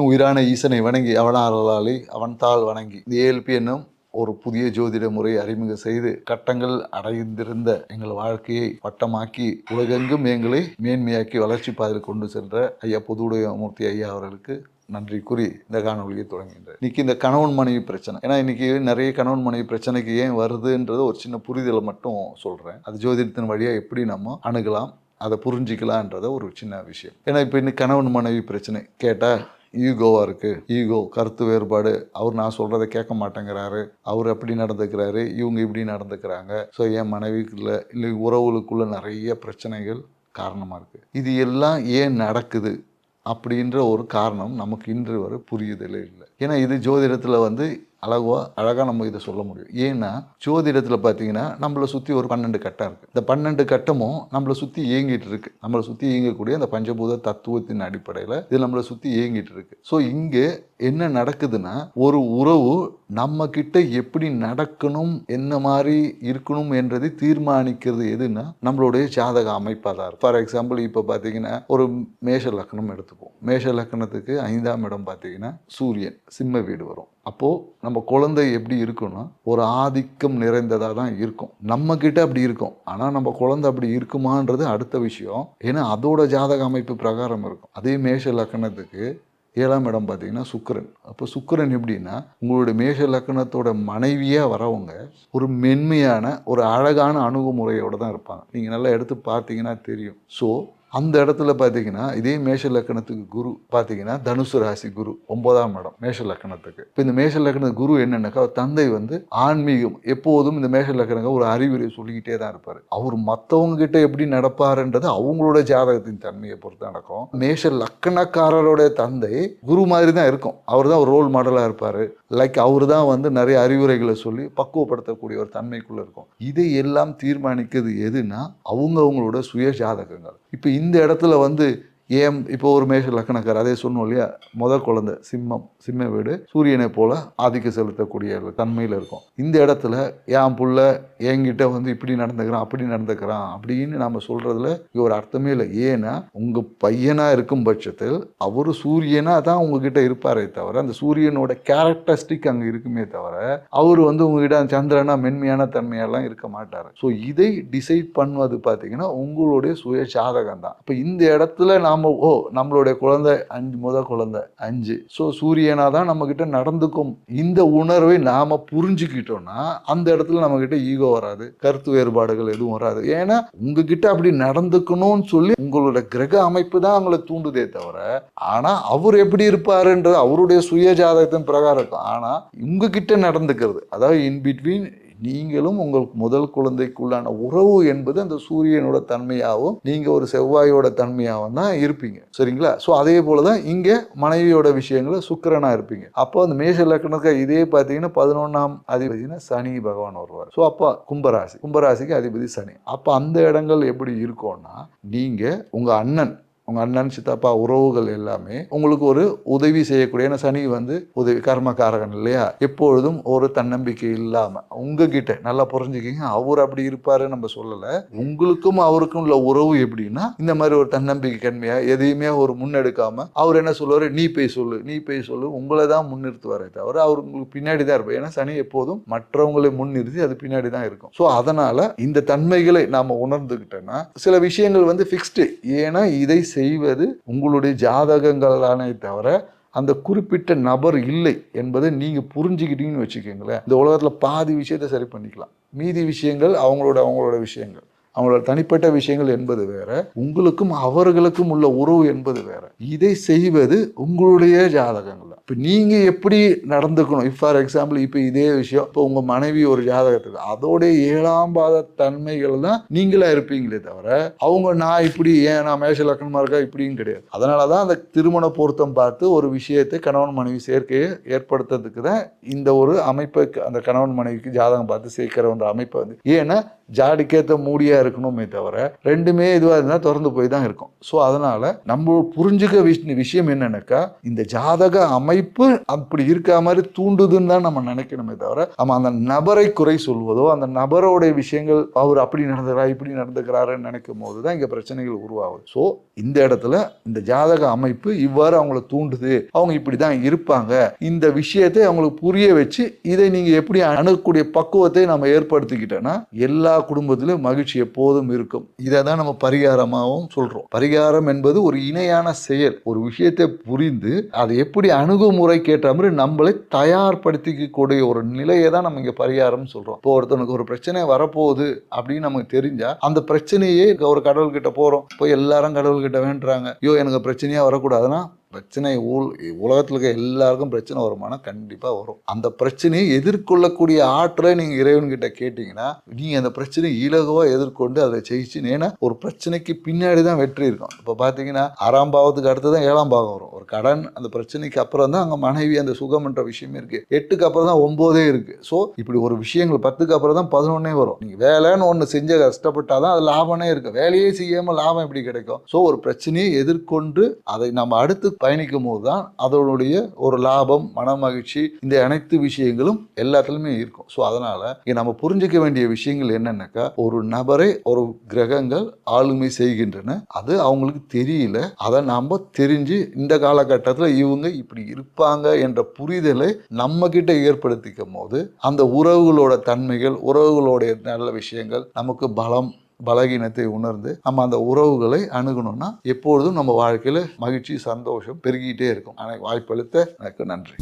உயிரான ஈசனை வணங்கி அவனாரலாளி அவன் தாள் வணங்கி. இந்த ஏஎல்பி என்னும் ஒரு புதிய ஜோதிட முறை அறிமுகம் செய்து கட்டங்கள் அடைந்திருந்த எங்கள் வாழ்க்கையை வட்டமாக்கி உலகெங்கும் எங்களை மேன்மையாக்கி வளர்ச்சி பாதையில் கொண்டு சென்ற ஐயா பொதுவுடையமூர்த்தி ஐயா அவர்களுக்கு நன்றி கூறி இந்த காணொலியை தொடங்குகின்றேன். இன்னைக்கு இந்த கணவன் மனைவி பிரச்சனை. ஏன்னா இன்னைக்கு நிறைய கணவன் மனைவி பிரச்சனைக்கு ஏன் வருதுன்றது ஒரு சின்ன புரிதலை மட்டும் சொல்கிறேன் அது ஜோதிடத்தின் வழியாக எப்படி நம்ம அணுகலாம் அதை புரிஞ்சிக்கலான்றத ஒரு சின்ன விஷயம். ஏன்னா இப்போ இன்னும் கணவன் மனைவி பிரச்சனை. கேட்டால் ஈகோவாக இருக்குது ஈகோ கருத்து வேறுபாடு. அவர் நான் சொல்கிறத கேட்க மாட்டேங்கிறாரு. அவர் அப்படி நடந்துக்கிறாரு? இவங்க இப்படி நடந்துக்கிறாங்க. ஸோ என் மனைவிக்குள்ள இல்லை உறவுகளுக்குள்ள நிறைய பிரச்சனைகள் காரணமாக இருக்குது இது எல்லாம் ஏன் நடக்குது? அப்படின்ற ஒரு காரணம் நமக்கு இன்று வரை புரியுதலே இல்லை. ஏன்னா இது ஜோதிடத்தில் வந்து அழகாக அழகாக நம்ம இதை சொல்ல முடியும். ஏன்னா ஜோதிடத்தில் பார்த்தீங்கன்னா நம்மளை சுற்றி ஒரு பன்னெண்டு கட்டம் இருக்குது இந்த பன்னெண்டு கட்டமும் நம்மளை சுற்றி இயங்கிட்டு இருக்கு. நம்மளை சுற்றி இயங்கக்கூடிய அந்த பஞ்சபூத தத்துவத்தின் அடிப்படையில் இது நம்மளை சுற்றி இயங்கிட்டு இருக்கு. ஸோ இங்கே என்ன நடக்குதுன்னா ஒரு உறவு நம்ம கிட்ட எப்படி நடக்கணும் என்ன மாதிரி இருக்கணும் என்றதை தீர்மானிக்கிறது எதுன்னா நம்மளுடைய ஜாதக அமைப்பாக தான் இருக்கும். ஃபார் எக்ஸாம்பிள் இப்போ பார்த்தீங்கன்னா ஒரு மேஷ லக்னம் எடுத்துப்போம் மேஷ லக்னத்துக்கு ஐந்தாம் இடம் பார்த்தீங்கன்னா சூரியன். சிம்ம வீடு வரும். அப்போது நம்ம குழந்தை எப்படி இருக்கும்னா ஒரு ஆதிக்கம் நிறைந்ததாக தான் இருக்கும். நம்மக்கிட்ட அப்படி இருக்கும். ஆனால் நம்ம குழந்தை அப்படி இருக்குமான்றது அடுத்த விஷயம். ஏன்னா அதோட ஜாதக அமைப்பு பிரகாரம் இருக்கும். அதே மேஷ லக்கணத்துக்கு ஏழாம் இடம் பார்த்தீங்கன்னா சுக்கிரன். அப்போ சுக்கரன் எப்படின்னா உங்களுடைய மேஷ லக்கணத்தோட மனைவியாக வரவங்க ஒரு மென்மையான ஒரு அழகான அணுகுமுறையோடு தான் இருப்பாங்க. நீங்கள் நல்லா எடுத்து பார்த்தீங்கன்னா தெரியும். ஸோ அந்த இடத்துல பார்த்தீங்கன்னா இதே மேஷ லக்கணத்துக்கு குரு பார்த்தீங்கன்னா தனுசு ராசி குரு ஒன்பதாம் இடம் மேஷ லக்கணத்துக்கு. இப்போ இந்த மேஷ லக்கண குரு என்னன்னாக்கா தந்தை வந்து ஆன்மீகம் எப்போதும் இந்த மேஷ லக்கணங்க ஒரு அறிவுரை சொல்லிக்கிட்டே தான் இருப்பார். அவர் மற்றவங்க கிட்ட எப்படி நடப்பாருன்றது அவங்களோட ஜாதகத்தின் தன்மையை பொறுத்து நடக்கும். மேஷ லக்கணக்காரரோட தந்தை குரு மாதிரி தான் இருக்கும். அவர் தான் ஒரு ரோல் மாடலாக இருப்பார். லைக் அவர் தான் வந்து நிறைய அறிவுரைகளை சொல்லி பக்குவப்படுத்தக்கூடிய ஒரு தன்மைக்குள்ளே இருக்கும். இதை எல்லாம் தீர்மானிக்கிறது எதுனா அவங்கவுங்களோட சுய ஜாதகங்கள் இப்போ இந்த இடத்துல வந்து ஏன் இப்போ ஒரு மேஷ லக்கணக்கார் அதே சொன்னோம் இல்லையா? முதல் குழந்தை சிம்மம் சிம்ம வீடு சூரியனை போல ஆதிக்கம் செலுத்தக்கூடிய தன்மையில் இருக்கும். இந்த இடத்துல என் புள்ள என்கிட்ட வந்து இப்படி நடந்துக்கிறான் அப்படி நடந்துக்கிறான் அப்படின்னு நம்ம சொல்கிறதுல ஒரு அர்த்தமே இல்லை. ஏன்னா உங்கள் பையனாக இருக்கும் பட்சத்தில் அவர் சூரியனாக தான் உங்ககிட்ட இருப்பாரே தவிர அந்த சூரியனோட கேரக்டரிஸ்டிக் அங்கே இருக்குமே தவிர அவர் வந்து உங்ககிட்ட அந்த சந்திரனா மென்மையான தன்மையெல்லாம் இருக்க மாட்டார். ஸோ இதை டிசைட் பண்ணுவது பார்த்தீங்கன்னா உங்களுடைய சுய ஜாதகம் தான் இப்போ இந்த இடத்துல நாம் நம்ம ஓ நம்மளுடைய குழந்தை அஞ்சு முத குழந்தை அஞ்சு. ஸோ சூரியனா தான் நம்ம நடந்துக்கும். இந்த உணர்வை நாம் புரிஞ்சுக்கிட்டோம்னா அந்த இடத்துல நம்மக்கிட்ட ஈகோ வராது கருத்து வேறுபாடுகள் எதுவும் வராது. ஏன்னா உங்ககிட்ட அப்படி நடந்துக்கணும்னு சொல்லி உங்களோட கிரக அமைப்பு தான் அவங்கள தூண்டுதே தவிர ஆனால் அவர் எப்படி இருப்பாருன்றது அவருடைய சுய ஜாதகத்தின் பிரகாரம் இருக்கும். ஆனால் உங்ககிட்ட நடந்துக்கிறது அதாவது இன் பிட்வீன் நீங்களும் உங்கள் முதல் குழந்தைக்குள்ளான உறவு என்பது அந்த சூரியனோட தன்மையாகவும் நீங்கள் ஒரு செவ்வாயோட தன்மையாகவும் தான் இருப்பீங்க. சரிங்களா? ஸோ அதே போல தான் இங்கே மனைவியோட விஷயங்கள சுக்கரனாக இருப்பீங்க. அப்போ அந்த மேஷ லக்னத்துக்கு இதே பார்த்தீங்கன்னா பதினொன்றாம் அதிபதினா சனி பகவான் வருவார். ஸோ அப்போ கும்பராசி. கும்பராசிக்கு அதிபதி சனி. அப்போ அந்த இடங்கள் எப்படி இருக்கும்னா நீங்கள் உங்கள் அண்ணன் உங்கள் அண்ணன் சித்தப்பா உறவுகள் எல்லாமே உங்களுக்கு ஒரு உதவி செய்யக்கூடிய ஏன்னா சனி வந்து உதவி கர்மகாரகன் இல்லையா? எப்பொழுதும் ஒரு தன்னம்பிக்கை இல்லாமல் உங்ககிட்ட நல்லா புரிஞ்சுக்கிங்க அவர் அப்படி இருப்பாரு நம்ம சொல்லலை. உங்களுக்கும் அவருக்கும் உள்ள உறவு எப்படின்னா இந்த மாதிரி ஒரு தன்னம்பிக்கை கண்மையா எதையுமே ஒரு முன்னெடுக்காம அவர் என்ன சொல்லுவார்? நீ போய் சொல்லு நீ போய் சொல்லு உங்களை தான் முன்னிறுத்துவாரே தவிர அவர் உங்களுக்கு பின்னாடி தான் இருப்பார். ஏன்னா சனி எப்போதும் மற்றவங்களை முன்னிறுத்தி அது பின்னாடி தான் இருக்கும். ஸோ அதனால இந்த தன்மைகளை நாம உணர்ந்துக்கிட்டோன்னா சில விஷயங்கள் வந்து ஃபிக்ஸ்டு ஏன்னா இதை செய்வது உங்களுடைய ஜாதகங்களானே தவிர அந்த குறிப்பிட்ட நபர் இல்லை என்பதை நீங்கள் புரிஞ்சுக்கிட்டீங்கன்னு வச்சுக்கோங்களேன். இந்த உலகத்தில் பாதி விஷயத்தை சரி பண்ணிக்கலாம். மீதி விஷயங்கள் அவங்களோட அவங்களோட விஷயங்கள். அவங்களோட தனிப்பட்ட விஷயங்கள் என்பது வேற. உங்களுக்கும் அவர்களுக்கும் உள்ள உறவு என்பது வேற. இதை செய்வது உங்களுடைய ஜாதகங்கள். இப்போ நீங்கள் எப்படி நடந்துக்கணும்? இப்போ ஃபார் எக்ஸாம்பிள் இப்போ இதே விஷயம். இப்போ உங்கள் மனைவி ஒரு ஜாதகத்துக்கு அதோடைய ஏழாம் பாத தன்மைகள் தான் நீங்களாக இருப்பீங்களே தவிர அவங்க நான் இப்படி ஏன் நான் மேஷ லக்னமாக இருக்கா? இப்படின்னு கிடையாது. அதனால தான் அந்த திருமண பொருத்தம் பார்த்து ஒரு விஷயத்தை கணவன் மனைவி சேர்க்கையை ஏற்படுத்துறதுக்கு தான் இந்த ஒரு அமைப்பை அந்த கணவன் மனைவிக்கு ஜாதகம் பார்த்து சேர்க்கிற அமைப்பை வந்து ஏன்னா ஜாடிக்கேற்ற மூடியா இருக்கணுமே தவிர ரெண்டுமே இதுவாக இருந்தால் திறந்து போய் தான் இருக்கும். ஸோ அதனால நம்ம புரிஞ்சுக்க விஷயம் என்னன்னாக்கா இந்த ஜாதக அமை அமைப்பு அப்படி இருக்கா மாதிரி தூண்டுதுன்னு தான் நம்ம நினைக்கணுமே தவிர நம்ம அந்த நபரை குறை சொல்வதோ அந்த நபரோடைய விஷயங்கள் அவர் அப்படி நடந்துக்கிறா இப்படி நடந்துக்கிறாருன்னு நினைக்கும் போது தான் இங்கே பிரச்சனைகள் உருவாகுது. ஸோ இந்த இடத்துல இந்த ஜாதக அமைப்பு இவ்வாறு அவங்கள தூண்டுது. அவங்க இப்படி தான் இருப்பாங்க. இந்த விஷயத்தை அவங்களுக்கு புரிய வச்சு இதை நீங்கள் எப்படி அணுகக்கூடிய பக்குவத்தை நம்ம ஏற்படுத்திக்கிட்டோன்னா எல்லா குடும்பத்திலும் மகிழ்ச்சி எப்போதும் இருக்கும். இதை தான் நம்ம பரிகாரமாகவும் சொல்கிறோம் பரிகாரம் என்பது ஒரு இணையான செயல். ஒரு விஷயத்தை புரிந்து அதை எப்படி அணுக ஏற்ற மாதிரி நம்மளை தயார்படுத்திக்கக்கூடிய ஒரு நிலையை தான் நம்ம இங்கே பரிகாரம்னு சொல்கிறோம் இப்போ ஒருத்தனுக்கு ஒரு பிரச்சனை வரப்போகுது அப்படின்னு நமக்கு தெரிஞ்சால் அந்த பிரச்சனையே ஒரு கடவுள்கிட்ட போகிறோம் இப்போ எல்லாரும் கடவுள்கிட்ட வேண்டுறாங்க. ஐயோ எனக்கு பிரச்சனையாக வரக்கூடாதுன்னா பிரச்சனை ஊழ் உலகத்தில் இருக்க எல்லாருக்கும் பிரச்சனை வருமானா கண்டிப்பாக வரும். அந்த பிரச்சனையை எதிர்கொள்ளக்கூடிய ஆற்றலை நீங்கள் இறைவன்கிட்ட கேட்டிங்கன்னா நீங்கள் அந்த பிரச்சனையை இலகுவாக எதிர்கொண்டு அதை ஜெயிச்சு ஏன்னா ஒரு பிரச்சனைக்கு பின்னாடி தான் வெற்றி இருக்கும். இப்போ பார்த்தீங்கன்னா ஆறாம் பாவத்துக்கு அடுத்து தான் ஏழாம் பாவம் வரும். ஒரு கடன் அந்த பிரச்சனைக்கு அப்புறம் தான் அங்கே மனைவி அந்த சுகம்ன்ற விஷயமே இருக்குது எட்டுக்கு அப்புறம் தான் ஒம்போதே இருக்குது ஸோ இப்படி ஒரு விஷயங்கள் பத்துக்கு அப்புறம் தான் பதினொன்னே வரும். நீங்கள் வேலைன்னு ஒன்று செஞ்ச கஷ்டப்பட்டால் தான் அது லாபமே இருக்குது வேலையே செய்யாமல் லாபம் எப்படி கிடைக்கும்? ஸோ ஒரு பிரச்சனையை எதிர்கொண்டு அதை நம்ம அடுத்து பயணிக்கும் போது தான் அதனுடைய ஒரு லாபம் மன மகிழ்ச்சி இந்த அனைத்து விஷயங்களும் எல்லாத்துலேயுமே இருக்கும். ஸோ அதனால் இங்கே நம்ம புரிஞ்சிக்க வேண்டிய விஷயங்கள் என்னென்னாக்கா ஒரு நபரை ஒரு கிரகங்கள் ஆளுமை செய்கின்றன. அது அவங்களுக்கு தெரியல. அதை நாம் தெரிஞ்சு இந்த காலகட்டத்தில் இவங்க இப்படி இருப்பாங்க என்ற புரிதலை நம்ம கிட்ட ஏற்படுத்திக்கும் போது அந்த உறவுகளோட தன்மைகள் உறவுகளுடைய நல்ல விஷயங்கள் நமக்கு பலம் பலகீனத்தை உணர்ந்து நம்ம அந்த உறவுகளை அணுகணும்னா எப்பொழுதும் நம்ம வாழ்க்கையில் மகிழ்ச்சி சந்தோஷம் பெருகிட்டே இருக்கும். எனக்கு வாய்ப்பளித்த எனக்கு நன்றி.